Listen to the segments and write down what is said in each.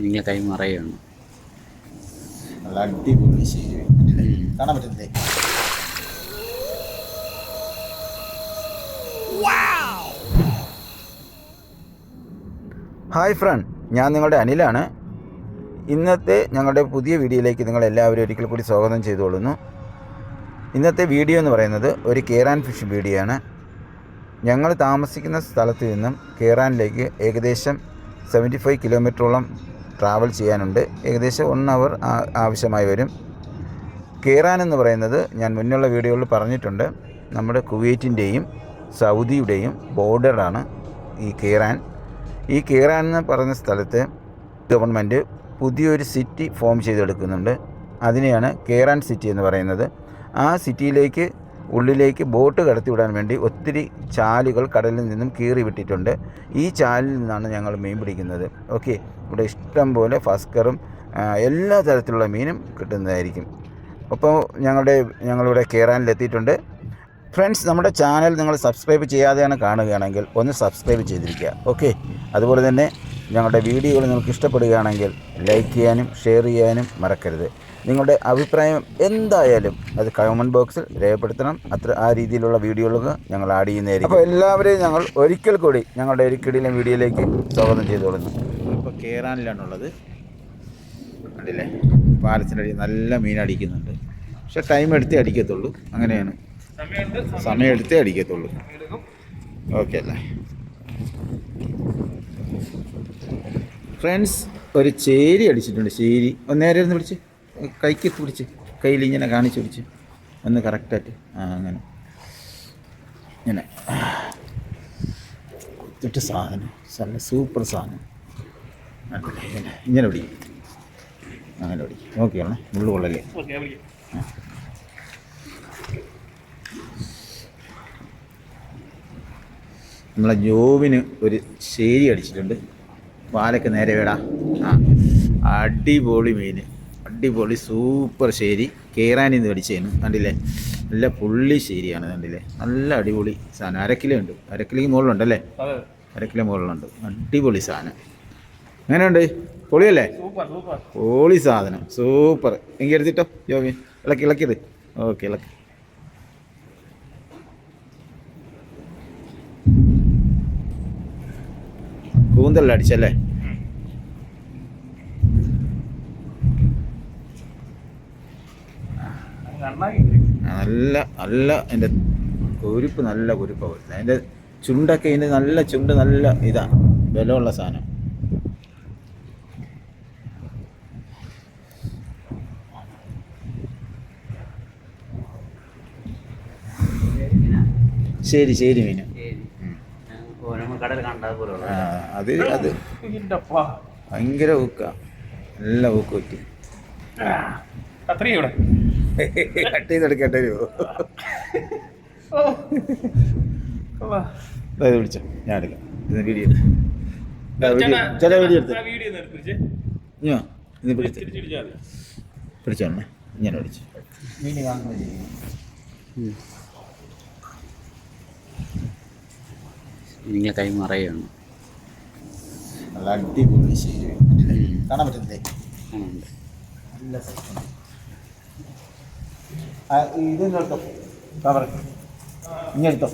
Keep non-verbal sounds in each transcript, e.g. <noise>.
ഇങ്ങനെ കൈമറയാണ്. നല്ല അടിപൊളി ശരി കാണാൻ പറ്റുന്നില്ലേ ഹായ് ഫ്രണ്ട് ഞാൻ നിങ്ങളുടെ അനിലാണ്. ഇന്നത്തെ ഞങ്ങളുടെ പുതിയ വീഡിയോയിലേക്ക് നിങ്ങൾ എല്ലാവരും ഒരിക്കൽ കൂടി സ്വാഗതം ചെയ്തുകൊള്ളുന്നു. ഇന്നത്തെ വീഡിയോ എന്ന് പറയുന്നത് ഒരു കേറാൻ ഫിഷ് വീഡിയോ ആണ്. ഞങ്ങൾ താമസിക്കുന്ന സ്ഥലത്ത് നിന്നും കേറാനിലേക്ക് ഏകദേശം സെവന്റി ഫൈവ് കിലോമീറ്ററോളം ട്രാവൽ ചെയ്യാനുണ്ട്. ഏകദേശം വൺ അവർ ആവശ്യമായി വരും. കേറാൻ എന്ന് പറയുന്നത് ഞാൻ മുന്നുള്ള വീഡിയോകളിൽ പറഞ്ഞിട്ടുണ്ട്. നമ്മുടെ കുവൈറ്റിന്റെയും സൗദിയുടെയും ബോർഡറാണ് ഈ കേറാൻ. ഈ കേറാൻ എന്ന് പറയുന്ന സ്ഥലത്ത് ഗവൺമെന്റ് പുതിയൊരു സിറ്റി ഫോം ചെയ്തെടുക്കുന്നുണ്ട്. അതിനെയാണ് കേറാൻ സിറ്റി എന്ന് പറയുന്നത്. ആ സിറ്റിയിലേക്ക് ഉള്ളിലേക്ക് ബോട്ട് കടത്തിവിടാൻ വേണ്ടി ഒത്തിരി ചാലുകൾ കടലിൽ നിന്നും കീറി വിട്ടിട്ടുണ്ട്. ഈ ചാലിൽ നിന്നാണ് ഞങ്ങൾ മീൻ പിടിക്കുന്നത്. ഓക്കെ ഇവിടെ ഇഷ്ടം പോലെ ഫസ്കറും എല്ലാ തരത്തിലുള്ള മീനും കിട്ടുന്നതായിരിക്കും. അപ്പോൾ ഞങ്ങളുടെ ഞങ്ങളിവിടെ കയറാനിലെത്തിയിട്ടുണ്ട് ഫ്രണ്ട്സ് നമ്മുടെ ചാനൽ നിങ്ങൾ സബ്സ്ക്രൈബ് ചെയ്യാതെയാണ് കാണുകയാണെങ്കിൽ ഒന്ന് സബ്സ്ക്രൈബ് ചെയ്തിരിക്കുക. ഓക്കെ അതുപോലെ തന്നെ ഞങ്ങളുടെ വീഡിയോകൾ നിങ്ങൾക്ക് ഇഷ്ടപ്പെടുകയാണെങ്കിൽ ലൈക്ക് ചെയ്യാനും ഷെയർ ചെയ്യാനും മറക്കരുത്. നിങ്ങളുടെ അഭിപ്രായം എന്തായാലും അത് കമന്റ് ബോക്സിൽ രേഖപ്പെടുത്തണം. അത്ര ആ രീതിയിലുള്ള വീഡിയോകൾ ഞങ്ങൾ ആഡ് ചെയ്യുന്നതായിരിക്കും. അപ്പോൾ എല്ലാവരെയും ഞങ്ങൾ ഒരിക്കൽ കൂടി ഞങ്ങളുടെ ഒരു കിടിലൻ വീഡിയോയിലേക്ക് സ്വാഗതം ചെയ്തുകൊള്ളുന്നു ഇപ്പോൾ കേറാനിലാണുള്ളത് കണ്ടില്ലേ? പാലത്തിന്റെ അടി നല്ല മീൻ അടിക്കുന്നുണ്ട്. പക്ഷെ ടൈം എടുത്തേ അടിക്കത്തുള്ളൂ. അങ്ങനെയാണ്. സമയം എടുത്തേ അടിക്കത്തുള്ളൂ. ഓക്കെ അല്ലേ? ഫ്രണ്ട്സ് ഒരു ചേരി അടിച്ചിട്ടുണ്ട്. ചേരി. ഒന്ന് നേരെ പിടിച്ച്. കൈക്ക് പിടിച്ച് കയ്യിൽ ഇങ്ങനെ കാണിച്ചു പിടിച്ച്. ഒന്ന് കറക്റ്റായിട്ട്. ആ അങ്ങനെ. ഇങ്ങനെ. കുത്തിട്ട് സാധനം. നല്ല സൂപ്പർ സാധനം? ഇങ്ങനെ. ഇങ്ങനെ പിടിക്കും അങ്ങനെ പിടിക്കും ഓക്കെ ആണേ മുള്ളു കൊള്ളല്ലേ? നമ്മളെ ജോബിന് ഒരു ശേരി അടിച്ചിട്ടുണ്ട്. പാലൊക്കെ നേരെ വേടാ. ആ അടിപൊളി മീൻ. അടിപൊളി സൂപ്പർ ശരി. കേറാനിൽ നിന്ന് അടിച്ചേന് കണ്ടില്ലേ? നല്ല പുള്ളി ശരിയാണ് കണ്ടില്ലേ? നല്ല അടിപൊളി സാധനം. അരക്കിലോ ഉണ്ട്. അരക്കിലേക്ക് മുകളിലുണ്ടല്ലേ? അരക്കിലോ മുകളിലുണ്ട്. അടിപൊളി സാധനം. എങ്ങനെയുണ്ട്? പൊളിയല്ലേ? പൊളി സാധനം. സൂപ്പർ എങ്കിൽ എടുത്തിട്ടോ? യോമി ഇളക്കി ഇളക്കിയത്. ഓക്കെ ഇളക്കി. കൂന്തലിൽ നല്ല നല്ല അതിന്റെ കുരുപ്പ് നല്ല കുരുപ്പാണ് വരുന്നത് അതിന്റെ ചുണ്ടൊക്കെ ഇതിന്റെ നല്ല ചുണ്ട് നല്ല ഇതാണ് ബലമുള്ള സാധനം. ശരി ശരി മീനു. അത് അത് ഭയങ്കര ഊക്ക. നല്ല ഊക്ക് പറ്റി. അത്രയും ഇവിടെ. കട്ട് ചെയ്തെടുക്കട്ടെ ഇത് പിടിച്ചോ ഞാൻ എടുക്കാം. ഇത് വീഡിയോ ചില വീഡിയോ എടുത്ത്. വീഡിയോ നിർത്തിച്ച് ഞാൻ ഇത് പിടിച്ച്. പിടിച്ചോണേ ഞാൻ പിടിച്ചു കൈ കൈമറയാണ്. നല്ല അടിപൊളി ശരി കാണാൻ പറ്റുന്നില്ലേ? ഉണ്ട്. നല്ല സെറ്റാണ്. ആ, ഇത് എടുത്തോ കവർ ഇനി എടുത്തോ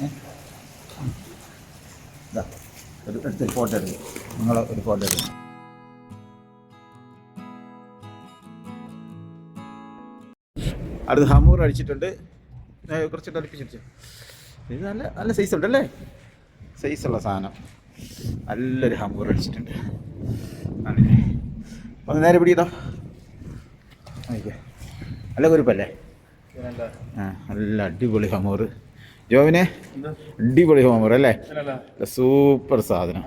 ഏ? ഇതാ, ഒരു എടുത്തൊരു ഫോട്ടോ നിങ്ങൾ ഒരു ഫോട്ടോ എടുക്കും. അടുത്ത് ഹമൂർ അടിച്ചിട്ടുണ്ട്. കുറച്ച് അടുപ്പിച്ചിട്ട് ഇത് നല്ല നല്ല സൈസ് ഉണ്ടല്ലേ? സൈസുള്ള സാധനം. നല്ലൊരു ഹംബർ അടിച്ചിട്ടുണ്ട്. ആണല്ലേ? ഒന്ന് നേരെ പിടിയതോ ആയിക്കേ നല്ല കുരുപ്പല്ലേ? ആ നല്ല അടിപൊളി ഹമോർ ജോവിനെ? അടിപൊളി ഹമൂർ അല്ലേ? സൂപ്പർ സാധനം.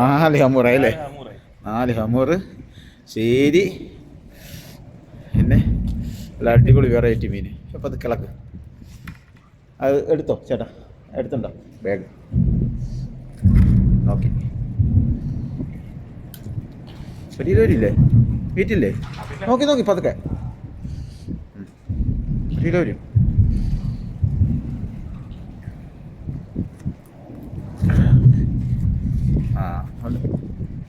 നാല് ഹമൂറായി അല്ലേ? നാല് നാല് ഹമൂർ ശരി. പിന്നെ നല്ല അടിപൊളി വെറൈറ്റി മീൻ. അപ്പോൾ അത് കിളക്ക്. അത് എടുത്തോ ചേട്ടാ? എടുത്തുണ്ടോ ബാഗ് ഓക്കെ. പറ്റിയില്ലേ വീട്ടില്ലേ നോക്കി നോക്കി പതുക്കെ. ഇതിലെ വരും ആ ഉണ്ട്.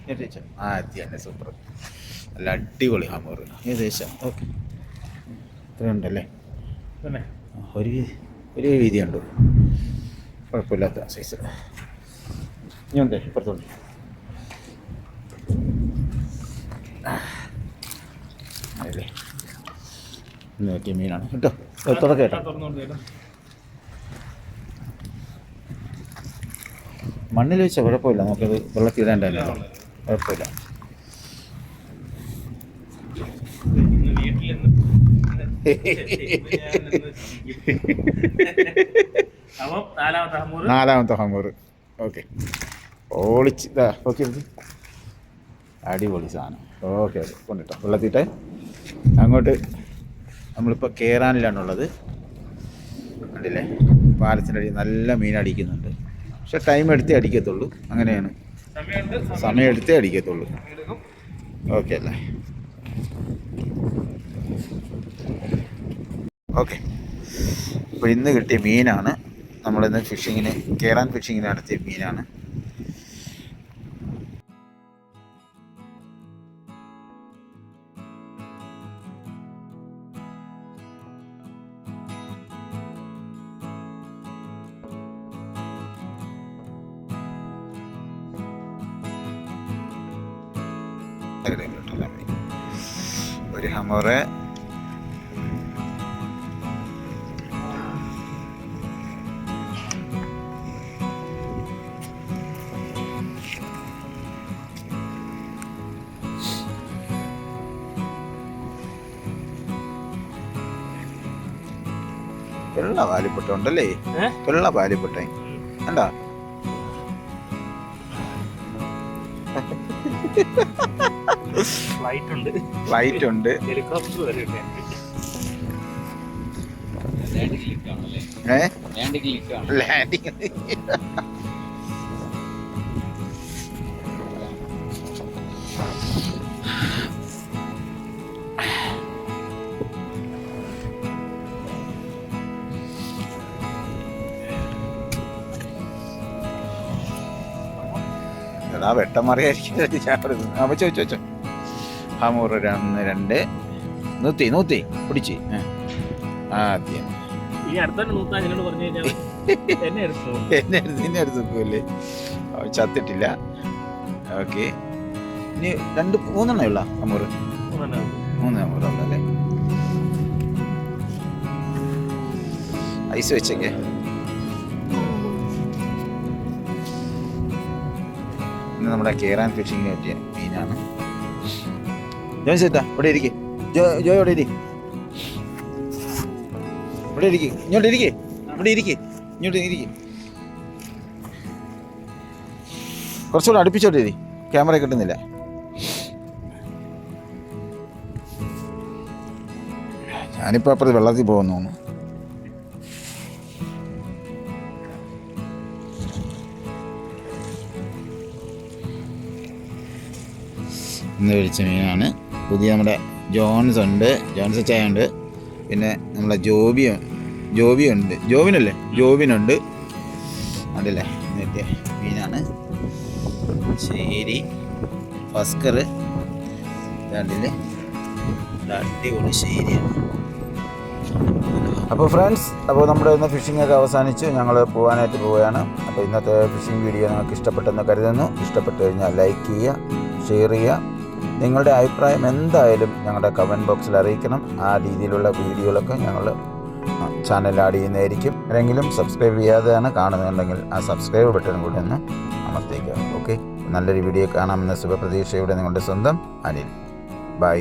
ഏകദേശം ആ എത്തി തന്നെ സൂപ്പർ നല്ല അടിപൊളി ഹമോർ ഏകദേശം ഓക്കെ. ഇത്രയുണ്ടല്ലേ? ഒരു ഒരു വീതിയുണ്ട്. കുഴപ്പമില്ലാത്ത സൈസ് ഇനി ഉണ്ട് ഇപ്പുറത്തുണ്ട് അതല്ലേ ഇന്ന് പറ്റിയ മീനാണ് കേട്ടോ തുറക്കെ കേട്ടോ മണ്ണിൽ വെച്ചാൽ കുഴപ്പമില്ല നമുക്കത് വെള്ളത്തിൽ ഇടേണ്ടല്ലോ കുഴപ്പമില്ല ഇന്ന് വീട്ടിൽ അപ്പം <laughs> നാലാമത്തെ ഹമൂർ. ഓക്കെ. ഓളിച്ച് ഇതാ ഓക്കെ അടിപൊളി സാധനം. Okay okay. കൊണ്ടിട്ടോ. വെള്ളത്തിട്ടെ. അങ്ങോട്ട് നമ്മളിപ്പോൾ കയറാനിലാണുള്ളത് കണ്ടില്ലേ? പാലത്തിന്റെ അടി നല്ല മീൻ അടിക്കുന്നുണ്ട്. പക്ഷെ ടൈം എടുത്തേ അടിക്കത്തുള്ളൂ. അങ്ങനെയാണ്. സമയം എടുത്തേ അടിക്കത്തുള്ളൂ. ഓക്കെ അല്ലേ? ഓക്കെ. അപ്പോൾ ഇന്ന് കിട്ടിയ മീനാണ്. നമ്മളിന്ന് ഫിഷിങ്ങിന് കേരാൻ ഫിഷിങ്ങിന് നടത്തിയ മീനാണ്. ഒരു ഹമോറ് വെള്ള പാലിപ്പൊട്ട ഉണ്ടല്ലേ? വെള്ള പാലിപ്പൊട്ട. എന്താ ഫ്ലൈറ്റ് ഉണ്ട് ഫ്ലൈറ്റ് ഉണ്ട് ഹെലികോപ്റ്റർ വരെ ഉണ്ട്. ലാൻഡിംഗ് ലിഫ്റ്റ് ആണല്ലേ ഏ ലാൻഡിംഗ് എടാ വെട്ടം മറിയായിരിക്കും ഞാൻ പറയുന്നത്. ആ വെച്ചോ ആ വെച്ചോ ഒന്ന് രണ്ട്. നൂത്തി നൂത്തി പിടിച്ച്. ആദ്യം. എന്നെ <laughs> നിന്നെ അടുത്ത് അവൻ ചത്തിട്ടില്ല. ഓക്കെ. ഇനി രണ്ട് മൂന്നെണ്ണേ ഉള്ള അമൂറ്? മൂന്ന് അമൂറുള്ളല്ലേ ഐസ് വെച്ചേക്കെ. ഇന്ന് നമ്മുടെ കേറാൻ ഫിഷിങ്ങിന് പറ്റിയ മീനാണ്. ജോൻ സെറ്റാ ഇവിടെ ഇരിക്കേ. ജോ ജോയ് ഇവിടെ ഇരി. ഇവിടെ ഇരിക്കേ. ഇങ്ങോട്ട് ഇരിക്കേ. ഇവിടെ ഇരിക്കേ. ഇങ്ങോട്ട് ഇരിക്കേ. കുറച്ചുകൂടെ അടുപ്പിച്ചോട്ട് ഇരി. ക്യാമറ കിട്ടുന്നില്ല. ഞാനിപ്പോൾ അപ്പുറത്ത് വെള്ളത്തിൽ പോകുന്നു ഇന്ന് കഴിച്ച മീനാണ് പുതിയ നമ്മുടെ ജോൺസ് ഉണ്ട്. ജോൺസ് ചായ പിന്നെ നമ്മളെ ജോബി ജോബി ഉണ്ട് ജോബിനല്ലേ? ജോബിനുണ്ട്. അതല്ലേ? ഇന്നത്തെ മീനാണ്. ശരി. ഫസ്കർ. രണ്ടിൽ അടിപൊളി ശരിയാണ്. അപ്പോൾ ഫ്രണ്ട്സ് അപ്പോൾ നമ്മുടെ ഇന്ന് ഫിഷിംഗ് ഒക്കെ അവസാനിച്ച്. ഞങ്ങൾ പോകാനായിട്ട് പോവുകയാണ്. അപ്പോൾ ഇന്നത്തെ ഫിഷിംഗ് വീഡിയോ നിങ്ങൾക്ക് ഇഷ്ടപ്പെട്ടെന്ന് കരുതുന്നു. ഇഷ്ടപ്പെട്ട് കഴിഞ്ഞാൽ ലൈക്ക് ചെയ്യുക ഷെയർ ചെയ്യുക. നിങ്ങളുടെ അഭിപ്രായം എന്തായാലും ഞങ്ങളുടെ കമന്റ് ബോക്സിൽ അറിയിക്കണം. ആ രീതിയിലുള്ള വീഡിയോകളൊക്കെ ഞങ്ങൾ ചാനൽ ആഡ് ചെയ്യുന്നതായിരിക്കും. ആരെങ്കിലും സബ്സ്ക്രൈബ് ചെയ്യാതെയാണ് കാണുന്നുണ്ടെങ്കിൽ ആ സബ്സ്ക്രൈബ് ബട്ടൺ കൂടി ഒന്ന് അമർത്തേക്കുക ഓക്കെ നല്ലൊരു വീഡിയോ കാണാമെന്ന ശുഭപ്രതീക്ഷയോടെ നിങ്ങളുടെ സ്വന്തം അനിൽ. ബൈ